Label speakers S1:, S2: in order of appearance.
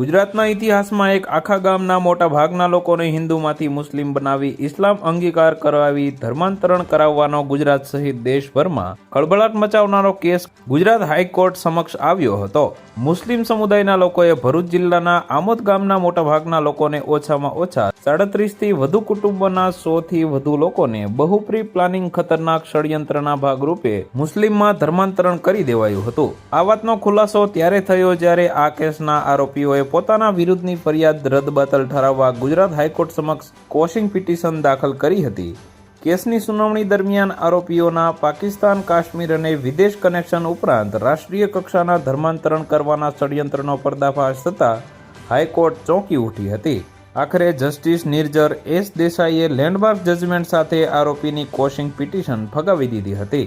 S1: ગુજરાતના ઇતિહાસમાં એક આખા ગામના મોટા ભાગના લોકોને હિન્દુમાંથી મુસ્લિમ બનાવી ઇસ્લામ અંગીકાર કરાવી ધર્માંતરણ કરાવવાનો ગુજરાત સહિત દેશભરમાં ખળબળાટ મચાવનારો કેસ ગુજરાત હાઈકોર્ટ સમક્ષ આવ્યો હતો. મુસ્લિમ સમુદાયના લોકોએ ભરૂચ જિલ્લાના આમોદ ગામના મોટા ભાગના લોકોને ઓછામાં ઓછા સાડત્રીસથી વધુ કુટુંબોના સોથી વધુ લોકોને બહુપ્રી પ્લાનિંગ ખતરનાક ષડયંત્રના ભાગરૂપે મુસ્લિમમાં ધર્માંતરણ કરી દેવાયું હતું. આ વાતનો ખુલાસો ત્યારે થયો જ્યારે આ કેસના આરોપીઓએ પોતાના વિરુદ્ધની ફરિયાદ રદબાતલ ઠરાવવા ગુજરાત હાઈકોર્ટ સમક્ષ કોશિંગ પિટિશન દાખલ કરી હતી. કેસની સુનાવણી દરમિયાન આરોપીઓના પાકિસ્તાન, કાશ્મીર અને વિદેશ કનેક્શન ઉપરાંત રાષ્ટ્રીય કક્ષાના ધર્માંતરણ કરવાના ષડયંત્રનો પર્દાફાશ થતાં હાઈકોર્ટ ચોંકી ઉઠી હતી. આખરે જસ્ટિસ નિર્જર એસ દેસાઈએ લેન્ડમાર્ક જજમેન્ટ સાથે આરોપીની કોશિંગ પિટિશન ફગાવી દીધી હતી.